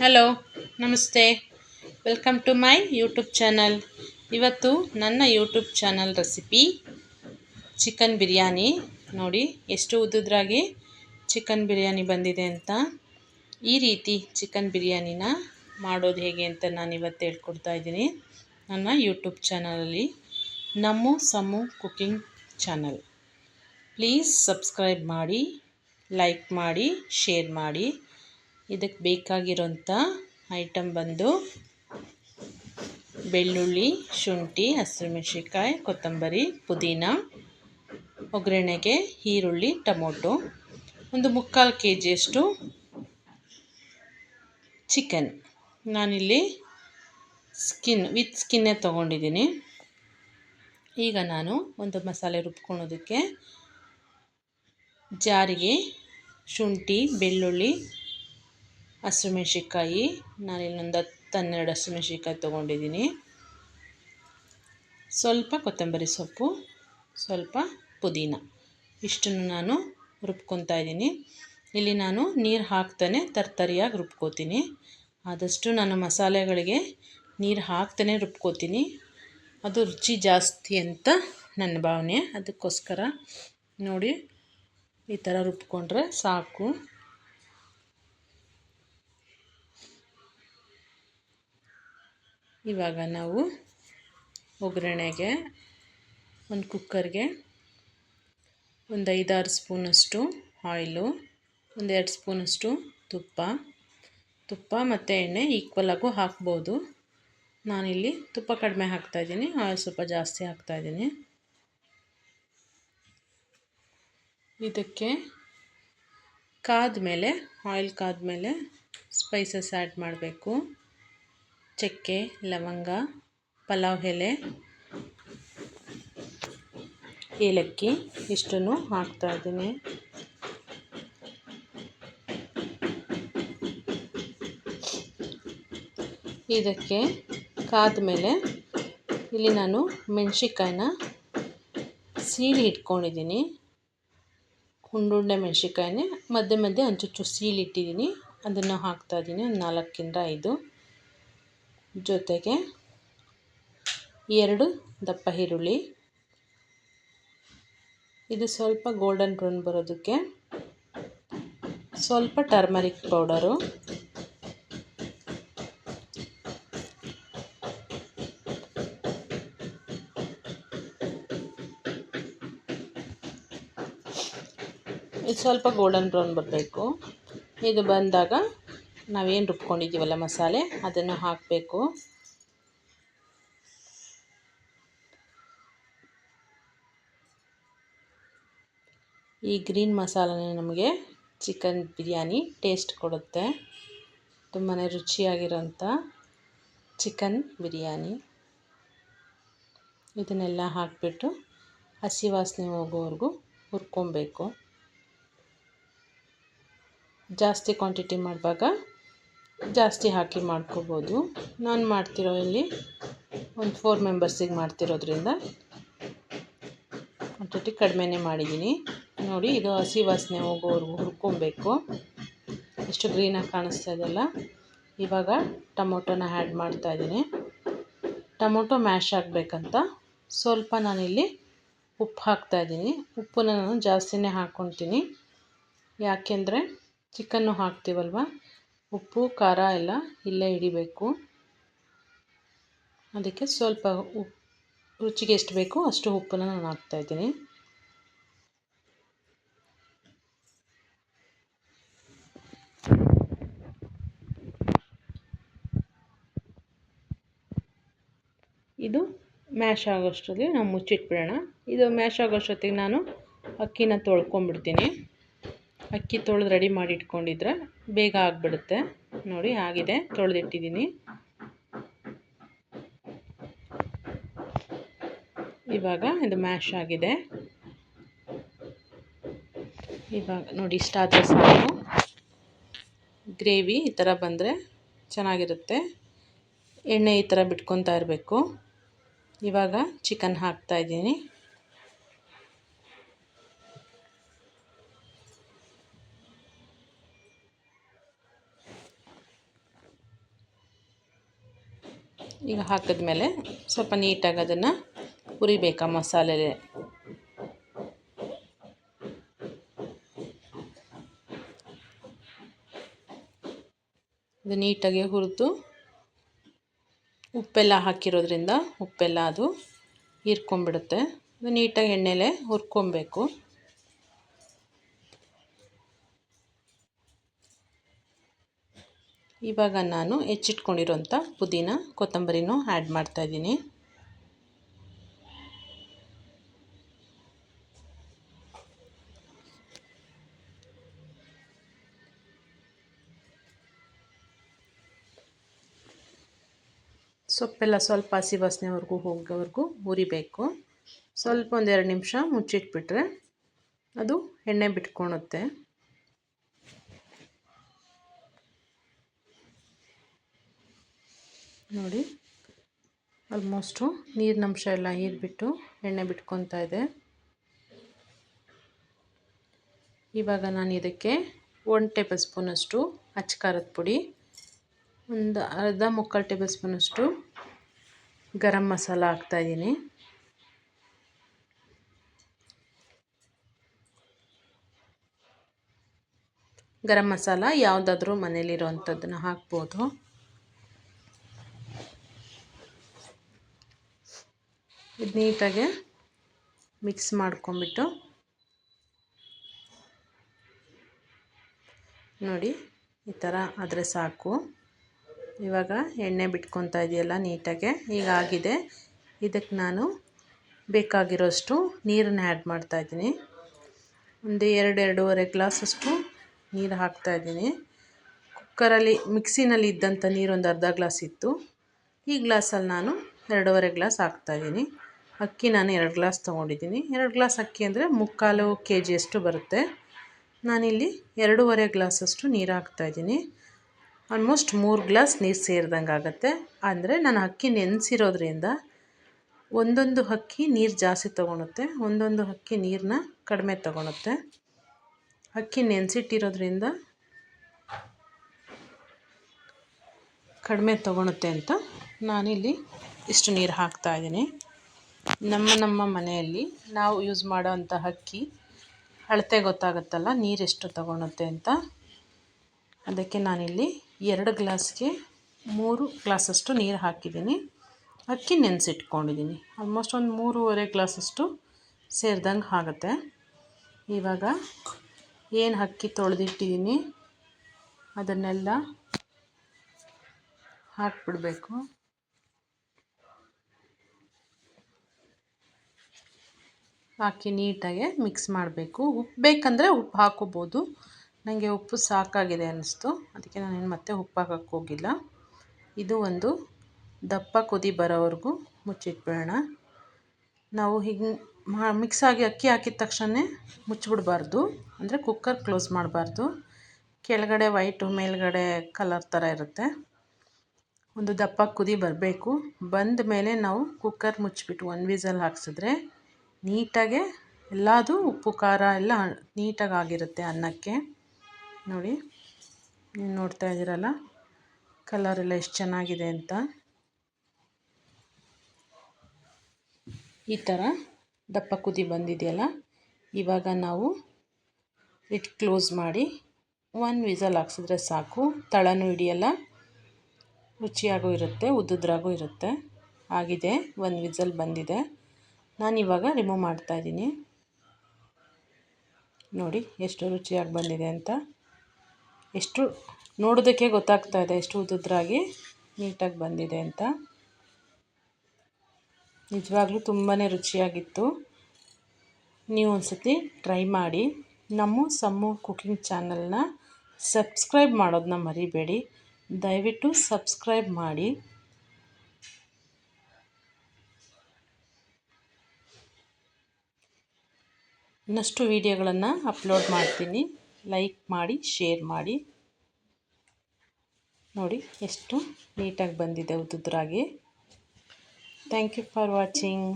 Hello ನಮಸ್ತೆ. Welcome to my YouTube channel ಇವತ್ತು ನನ್ನ YouTube channel recipe chicken biryani ನೋಡಿ, ಎಷ್ಟು ಉದ್ದುದ್ರಾಗಿ ಚಿಕನ್ ಬಿರಿಯಾನಿ ಬಂದಿದೆ ಅಂತ. ಈ ರೀತಿ ಚಿಕನ್ ಬಿರಿಯಾನಿನ ಮಾಡೋದು ಹೇಗೆ ಅಂತ ನಾನು ಇವತ್ತು ಹೇಳ್ಕೊಡ್ತಾ ಇದ್ದೀನಿ. ನನ್ನ ಯೂಟ್ಯೂಬ್ ಚಾನಲಲ್ಲಿ ನಮ್ಮ Sammu cooking channel please subscribe ಮಾಡಿ ಲೈಕ್ ಮಾಡಿ ಶೇರ್ ಮಾಡಿ. ಇದಕ್ಕೆ ಬೇಕಾಗಿರೋಂಥ ಐಟಮ್ ಬಂದು ಬೆಳ್ಳುಳ್ಳಿ, ಶುಂಠಿ, ಹಸಿಮೆಣ್ಸಿನ್ಕಾಯಿ, ಕೊತ್ತಂಬರಿ, ಪುದೀನ, ಒಗ್ಗರಣೆಗೆ ಈರುಳ್ಳಿ, ಟೊಮೊಟೊ, ಒಂದು ಮುಕ್ಕಾಲು ಕೆ ಜಿಯಷ್ಟು ಚಿಕನ್ ನಾನಿಲ್ಲಿ ಸ್ಕಿನ್ ವಿತ್ ಸ್ಕಿನ್ನೇ ತೊಗೊಂಡಿದ್ದೀನಿ. ಈಗ ನಾನು ಒಂದು ಮಸಾಲೆ ರುಬ್ಕೊಳೋದಕ್ಕೆ ಜಾರಿಗೆ ಶುಂಠಿ, ಬೆಳ್ಳುಳ್ಳಿ ಹಸಿಮೆಣ್ಸಿನ್ಕಾಯಿ ನಾನಿಲ್ಲೊಂದು ಹತ್ತು ಹನ್ನೆರಡು ಹಸಿಮೆಣ್ಸಿನ್ಕಾಯಿ ತೊಗೊಂಡಿದ್ದೀನಿ ಸ್ವಲ್ಪ ಕೊತ್ತಂಬರಿ ಸೊಪ್ಪು, ಸ್ವಲ್ಪ ಪುದೀನ. ಇಷ್ಟನ್ನು ನಾನು ರುಬ್ಕೊತಾ ಇದ್ದೀನಿ. ಇಲ್ಲಿ ನಾನು ನೀರು ಹಾಕ್ತಾನೆ, ತರ್ತರಿಯಾಗಿ ರುಬ್ಕೋತೀನಿ. ಆದಷ್ಟು ನಾನು ಮಸಾಲೆಗಳಿಗೆ ನೀರು ಹಾಕ್ತಾನೆ, ರುಬ್ಕೋತೀನಿ. ಅದು ರುಚಿ ಜಾಸ್ತಿ ಅಂತ ನನ್ನ ಭಾವನೆ. ಅದಕ್ಕೋಸ್ಕರ ನೋಡಿ ಈ ಥರ ರುಬ್ಕೊಂಡ್ರೆ ಸಾಕು. ಇವಾಗ ನಾವು ಒಗ್ಗರಣೆಗೆ ಒಂದು ಕುಕ್ಕರ್ಗೆ ಒಂದು ಐದಾರು ಸ್ಪೂನಷ್ಟು ಆಯಿಲು ಒಂದೆರಡು ಸ್ಪೂನಷ್ಟು ತುಪ್ಪ. ತುಪ್ಪ ಮತ್ತು ಎಣ್ಣೆ ಈಕ್ವಲಾಗೂ ಹಾಕ್ಬೋದು. ನಾನಿಲ್ಲಿ ತುಪ್ಪ ಕಡಿಮೆ ಹಾಕ್ತಾಯಿದ್ದೀನಿ ಆಯಿಲ್ ಸ್ವಲ್ಪ ಜಾಸ್ತಿ ಹಾಕ್ತಾಯಿದ್ದೀನಿ ಇದಕ್ಕೆ ಕಾದ ಮೇಲೆ ಆಯಿಲ್ ಕಾದ ಮೇಲೆ ಸ್ಪೈಸಸ್ ಆ್ಯಡ್ ಮಾಡಬೇಕು. ಚಕ್ಕೆ, ಲವಂಗ, ಪಲಾವ್ ಎಲೆ, ಏಲಕ್ಕಿ, ಇಷ್ಟನ್ನು ಹಾಕ್ತಾಯಿದ್ದೀನಿ ಇದಕ್ಕೆ ಕಾದ ಮೇಲೆ ಇಲ್ಲಿ ನಾನು ಮೆಣಸಿಕಾಯಿನ ಸೀಳಿ ಇಟ್ಕೊಂಡಿದ್ದೀನಿ. ಹುಂಡುಂಡೆ ಮೆಣಸಿಕಾಯಿನೇ ಮಧ್ಯೆ ಮಧ್ಯೆ ಹಂಚುಚ್ಚು ಸೀಳಿಟ್ಟಿದ್ದೀನಿ ಅದನ್ನು ಹಾಕ್ತಾಯಿದ್ದೀನಿ ಒಂದು ನಾಲ್ಕರಿಂದ ಐದು. ಜೊತೆಗೆ ಎರಡು ದಪ್ಪ ಈರುಳ್ಳಿ. ಇದು ಸ್ವಲ್ಪ ಗೋಲ್ಡನ್ ಬ್ರೌನ್ ಬರೋದಕ್ಕೆ ಸ್ವಲ್ಪ ಟರ್ಮರಿಕ್ ಪೌಡರು ಇದು ಸ್ವಲ್ಪ ಗೋಲ್ಡನ್ ಬ್ರೌನ್ ಬರಬೇಕು. ಇದು ಬಂದಾಗ ನಾವೇನು ರುಬ್ಕೊಂಡಿದ್ದೀವಲ್ಲ ಮಸಾಲೆ? ಅದನ್ನು ಹಾಕಬೇಕು. ಈ ಗ್ರೀನ್ ಮಸಾಲನೇ ನಮಗೆ ಚಿಕನ್ ಬಿರಿಯಾನಿ ಟೇಸ್ಟ್ ಕೊಡುತ್ತೆ. ತುಂಬಾ ರುಚಿಯಾಗಿರೋಂಥ ಚಿಕನ್ ಬಿರಿಯಾನಿ. ಇದನ್ನೆಲ್ಲ ಹಾಕಿಬಿಟ್ಟು ಹಸಿ ವಾಸನೆ ಹೋಗೋವರೆಗೂ ಹುರ್ಕೊಬೇಕು. ಜಾಸ್ತಿ ಕ್ವಾಂಟಿಟಿ ಮಾಡುವಾಗ ಜಾಸ್ತಿ ಹಾಕಿ ಮಾಡ್ಕೋಬೋದು. ನಾನು ಮಾಡ್ತಿರೋ ಇಲ್ಲಿ ಒಂದು ಫೋರ್ ಮೆಂಬರ್ಸಿಗೆ ಮಾಡ್ತಿರೋದ್ರಿಂದ. ಕ್ವಾಂಟಿಟಿ ಕಡಿಮೆನೇ ಮಾಡಿದ್ದೀನಿ ನೋಡಿ, ಇದು ಹಸಿ ವಾಸನೆ ಹೋಗೋವರೆಗೂ ಹುರ್ಕೊಬೇಕು. ಎಷ್ಟು ಗ್ರೀನಾಗಿ ಕಾಣಿಸ್ತಾ ಇದೆಯಲ್ಲ ಇವಾಗ ಟೊಮೊಟೊನ ಆ್ಯಡ್ ಮಾಡ್ತಾಯಿದ್ದೀನಿ ಟೊಮೊಟೊ ಮ್ಯಾಶ್ ಆಗಬೇಕಂತ. ಸ್ವಲ್ಪ ನಾನಿಲ್ಲಿ ಉಪ್ಪು ಹಾಕ್ತಾ ಇದ್ದೀನಿ. ಉಪ್ಪನ್ನ ನಾನು ಜಾಸ್ತಿನೇ ಹಾಕ್ಕೊತೀನಿ ಯಾಕೆಂದರೆ ಚಿಕನ್ನು ಹಾಕ್ತೀವಲ್ವ? ಉಪ್ಪು, ಖಾರ ಎಲ್ಲ ಇಲ್ಲೇ ಹಿಡಿಬೇಕು. ಅದಕ್ಕೆ ಸ್ವಲ್ಪ ಉಪ್ಪು ರುಚಿಗೆ ಎಷ್ಟು ಬೇಕು ಅಷ್ಟು ಉಪ್ಪನ್ನು ನಾನು ಹಾಕ್ತಾಯಿದ್ದೀನಿ ಇದು ಮ್ಯಾಶ್ ಆಗೋಷ್ಟರಲ್ಲಿ ನಾವು ಮುಚ್ಚಿಟ್ಬಿಡೋಣ. ಇದು ಮ್ಯಾಶ್ ಆಗೋಷ್ಟೊತ್ತಿಗೆ ನಾನು ಅಕ್ಕಿನ ತೊಳ್ಕೊಂಬಿಡ್ತೀನಿ ಅಕ್ಕಿ ತೊಳೆದು ರೆಡಿ ಮಾಡಿ ಇಟ್ಕೊಂಡಿದ್ರೆ ಬೇಗ ಆಗಿಬಿಡುತ್ತೆ. ನೋಡಿ, ಆಗಿದೆ. ತೊಳೆದಿಟ್ಟಿದ್ದೀನಿ. ಇವಾಗ ಇದು ಮ್ಯಾಶ್ ಆಗಿದೆ. ಇವಾಗ ನೋಡಿ ಇಷ್ಟಾದರೆ ಸಾಕು ಗ್ರೇವಿ ಈ ಥರ ಬಂದರೆ ಚೆನ್ನಾಗಿರುತ್ತೆ. ಎಣ್ಣೆ ಈ ಥರ ಬಿಟ್ಕೊತಾ ಇರಬೇಕು. ಇವಾಗ ಚಿಕನ್ ಹಾಕ್ತಾಯಿದ್ದೀನಿ ಈಗ ಹಾಕಿದ್ಮೇಲೆ ಸ್ವಲ್ಪ ನೀಟಾಗಿ ಅದನ್ನು ಹುರಿಬೇಕಾ ಮಸಾಲೆ ಇದು ನೀಟಾಗಿ ಹುರಿದು ಉಪ್ಪೆಲ್ಲ ಹಾಕಿರೋದ್ರಿಂದ ಉಪ್ಪೆಲ್ಲ ಅದು ಹೀರ್ಕೊಂಬಿಡುತ್ತೆ ಅದು ನೀಟಾಗಿ ಎಣ್ಣೆಲೆ ಹುರ್ಕೊಬೇಕು. ಇವಾಗ ನಾನು ಹೆಚ್ಚಿಟ್ಕೊಂಡಿರೋಂಥ ಪುದೀನ, ಕೊತ್ತಂಬರಿನೂ ಆ್ಯಡ್ ಮಾಡ್ತಾಯಿದ್ದೀನಿ. ಸೊಪ್ಪೆಲ್ಲ ಸ್ವಲ್ಪ ಹಸಿ ವಾಸನೆವರೆಗೂ ಹೋಗೋವರೆಗೂ ಹುರಿಬೇಕು. ಸ್ವಲ್ಪ ಒಂದೆರಡು ನಿಮಿಷ ಮುಚ್ಚಿಟ್ಬಿಟ್ರೆ ಅದು ಎಣ್ಣೆ ಬಿಟ್ಕೊಳುತ್ತೆ ನೋಡಿ. ಆಲ್ಮೋಸ್ಟು ನೀರಿನಂಶ ಎಲ್ಲ ಹೀರಿಬಿಟ್ಟು ಎಣ್ಣೆ ಬಿಟ್ಕೊತಾ ಇದೆ. ಇವಾಗ ನಾನು ಇದಕ್ಕೆ ಒನ್ ಟೇಬಲ್ ಸ್ಪೂನಷ್ಟು ಅಚ್ಚಕಾರದ ಪುಡಿ, ಒಂದು ಅರ್ಧ ಮುಕ್ಕಾಲು ಟೇಬಲ್ ಸ್ಪೂನಷ್ಟು ಗರಂ ಮಸಾಲ ಹಾಕ್ತಾಯಿದ್ದೀನಿ ಗರಂ ಮಸಾಲ ಯಾವುದಾದ್ರೂ ಮನೇಲಿರೋವಂಥದ್ದನ್ನ ಹಾಕ್ಬೋದು. ಇದು ನೀಟಾಗೆ ಮಿಕ್ಸ್ ಮಾಡ್ಕೊಂಬಿಟ್ಟು ನೋಡಿ, ಈ ಥರ ಆದರೆ ಸಾಕು. ಇವಾಗ ಎಣ್ಣೆ ಬಿಟ್ಕೊತಾ ಇದೆಯಲ್ಲ ನೀಟಾಗೆ ಆಗಿದೆ. ಇದಕ್ಕೆ ನಾನು ಬೇಕಾಗಿರೋಷ್ಟು ನೀರನ್ನು ಆ್ಯಡ್ ಮಾಡ್ತಾಯಿದ್ದೀನಿ ಒಂದು ಎರಡು, ಎರಡೂವರೆ ಗ್ಲಾಸಷ್ಟು ನೀರು ಹಾಕ್ತಾಯಿದ್ದೀನಿ ಕುಕ್ಕರಲ್ಲಿ, ಮಿಕ್ಸಿನಲ್ಲಿ ಇದ್ದಂಥ ನೀರು ಒಂದು ಅರ್ಧ ಗ್ಲಾಸ್ ಇತ್ತು. ಈ ಗ್ಲಾಸಲ್ಲಿ ನಾನು ಎರಡೂವರೆ ಗ್ಲಾಸ್ ಹಾಕ್ತಾಯಿದ್ದೀನಿ ಅಕ್ಕಿ ನಾನು ಎರಡು ಗ್ಲಾಸ್ ತೊಗೊಂಡಿದ್ದೀನಿ. ಎರಡು ಗ್ಲಾಸ್ ಅಕ್ಕಿ ಅಂದರೆ ಮುಕ್ಕಾಲು ಕೆ ಜಿಯಷ್ಟು ಬರುತ್ತೆ. ನಾನಿಲ್ಲಿ ಎರಡೂವರೆ ಗ್ಲಾಸಷ್ಟು ನೀರು ಹಾಕ್ತಾಯಿದ್ದೀನಿ ಆಲ್ಮೋಸ್ಟ್ ಮೂರು ಗ್ಲಾಸ್ ನೀರು ಸೇರಿದಂಗೆ ಆಗುತ್ತೆ. ಅಂದರೆ ನಾನು ಅಕ್ಕಿ ನೆನೆಸಿರೋದ್ರಿಂದ ಒಂದೊಂದು ಅಕ್ಕಿ ನೀರು ಜಾಸ್ತಿ ತೊಗೊಳುತ್ತೆ, ಒಂದೊಂದು ಅಕ್ಕಿ ನೀರನ್ನ ಕಡಿಮೆ ತೊಗೊಳುತ್ತೆ. ಅಕ್ಕಿ ನೆನೆಸಿಟ್ಟಿರೋದ್ರಿಂದ ಕಡಿಮೆ ತೊಗೊಳುತ್ತೆ ಅಂತ ನಾನಿಲ್ಲಿ ಇಷ್ಟು ನೀರು ಹಾಕ್ತಾಯಿದ್ದೀನಿ ನಮ್ಮ ನಮ್ಮ ಮನೆಯಲ್ಲಿ ನಾವು ಯೂಸ್ ಮಾಡೋವಂಥ ಅಕ್ಕಿ, ಅಳತೆ ಗೊತ್ತಾಗುತ್ತಲ್ಲ, ನೀರು ಎಷ್ಟು ತಗೊಳುತ್ತೆ ಅಂತ. ಅದಕ್ಕೆ ನಾನಿಲ್ಲಿ ಎರಡು ಗ್ಲಾಸ್ಗೆ ಮೂರು ಗ್ಲಾಸಷ್ಟು ನೀರು ಹಾಕಿದ್ದೀನಿ. ಅಕ್ಕಿ ನೆನೆಸಿಟ್ಕೊಂಡಿದ್ದೀನಿ. ಆಲ್ಮೋಸ್ಟ್ ಒಂದು ಮೂರುವರೆ ಗ್ಲಾಸಷ್ಟು ಸೇರಿದಂಗೆ ಆಗುತ್ತೆ. ಇವಾಗ ಏನು ಅಕ್ಕಿ ತೊಳೆದಿಟ್ಟಿದ್ದೀನಿ ಅದನ್ನೆಲ್ಲ ಹಾಕ್ಬಿಡಬೇಕು. ಹಾಕಿ ನೀಟಾಗೆ ಮಿಕ್ಸ್ ಮಾಡಬೇಕು. ಉಪ್ಪು ಬೇಕಂದರೆ ಉಪ್ಪು ಹಾಕೋಬೋದು. ನನಗೆ ಉಪ್ಪು ಸಾಕಾಗಿದೆ ಅನ್ನಿಸ್ತು. ಅದಕ್ಕೆ ನಾನೇನು ಮತ್ತೆ ಉಪ್ಪು ಹಾಕೋಕ್ಕೆ ಹೋಗಿಲ್ಲ. ಇದು ಒಂದು ದಪ್ಪ ಕುದಿ ಬರೋವರೆಗೂ ಮುಚ್ಚಿಟ್ಬಿಡೋಣ. ನಾವು ಹಿಂಗೆ ಮಾ ಮಿಕ್ಸ್ ಆಗಿ ಅಕ್ಕಿ ಹಾಕಿದ ತಕ್ಷಣ ಮುಚ್ಚಿಬಿಡಬಾರ್ದು. ಅಂದರೆ ಕುಕ್ಕರ್ ಕ್ಲೋಸ್ ಮಾಡಬಾರ್ದು. ಕೆಳಗಡೆ ವೈಟು ಮೇಲ್ಗಡೆ ಕಲರ್ ಥರ ಇರುತ್ತೆ. ಒಂದು ದಪ್ಪ ಕುದಿ ಬರಬೇಕು. ಬಂದ ಮೇಲೆ ನಾವು ಕುಕ್ಕರ್ ಮುಚ್ಚಿಬಿಟ್ಟು ಒಂದು ವಿಸಲ್ ಹಾಕ್ಸಿದ್ರೆ ನೀಟಾಗೆ ಎಲ್ಲದೂ ಉಪ್ಪು, ಖಾರ ಎಲ್ಲ ನೀಟಾಗಿ ಆಗಿರುತ್ತೆ ಅನ್ನಕ್ಕೆ. ನೋಡಿ, ನೀವು ನೋಡ್ತಾ ಇದ್ದೀರಲ್ಲ ಎಲ್ಲ ಎಷ್ಟು ಚೆನ್ನಾಗಿದೆ ಅಂತ. ಈ ಥರ ದಪ್ಪ ಕುದಿ ಬಂದಿದೆಯಲ್ಲ, ಇವಾಗ ನಾವು ಇಟ್ ಕ್ಲೋಸ್ ಮಾಡಿ ಒನ್ ವಿಸಲ್ ಹಾಕ್ಸಿದ್ರೆ ಸಾಕು. ತಳನೂ ಹಿಡಿಯಲ್ಲ, ರುಚಿಯಾಗೂ ಇರುತ್ತೆ, ಉದ್ದುದ್ರಾಗೂ ಇರುತ್ತೆ. ಆಗಿದೆ ಒಂದು ವಿಸಲ್ ಬಂದಿದೆ. ನಾನಿವಾಗ ರಿಮೂವ್ ಮಾಡ್ತಾಯಿದ್ದೀನಿ ನೋಡಿ, ಎಷ್ಟು ರುಚಿಯಾಗಿ ಬಂದಿದೆ ಅಂತ. ಎಷ್ಟು ನೋಡೋದಕ್ಕೆ ಗೊತ್ತಾಗ್ತಾ ಇದೆ, ಎಷ್ಟು ಉದ್ದುದ್ರಾಗಿ ನೀಟಾಗಿ ಬಂದಿದೆ ಅಂತ. ನಿಜವಾಗ್ಲೂ ತುಂಬಾ ರುಚಿಯಾಗಿತ್ತು. ನೀವು ಒಂದು ಸತಿ ಟ್ರೈ ಮಾಡಿ. ನಮ್ಮ ಸಮ್ಮು ಕುಕಿಂಗ್ ಚಾನಲ್ನ ಸಬ್ಸ್ಕ್ರೈಬ್ ಮಾಡೋದನ್ನ ಮರಿಬೇಡಿ. ದಯವಿಟ್ಟು ಸಬ್ಸ್ಕ್ರೈಬ್ ಮಾಡಿ. ಇನ್ನಷ್ಟು ವೀಡಿಯೋಗಳನ್ನು ಅಪ್ಲೋಡ್ ಮಾಡ್ತೀನಿ. ಲೈಕ್ ಮಾಡಿ ಶೇರ್ ಮಾಡಿ. ನೋಡಿ, ಎಷ್ಟು ನೀಟಾಗಿ ಬಂದಿದೆ ಉದ್ದುದ್ರಾಗಿ. Thank you for watching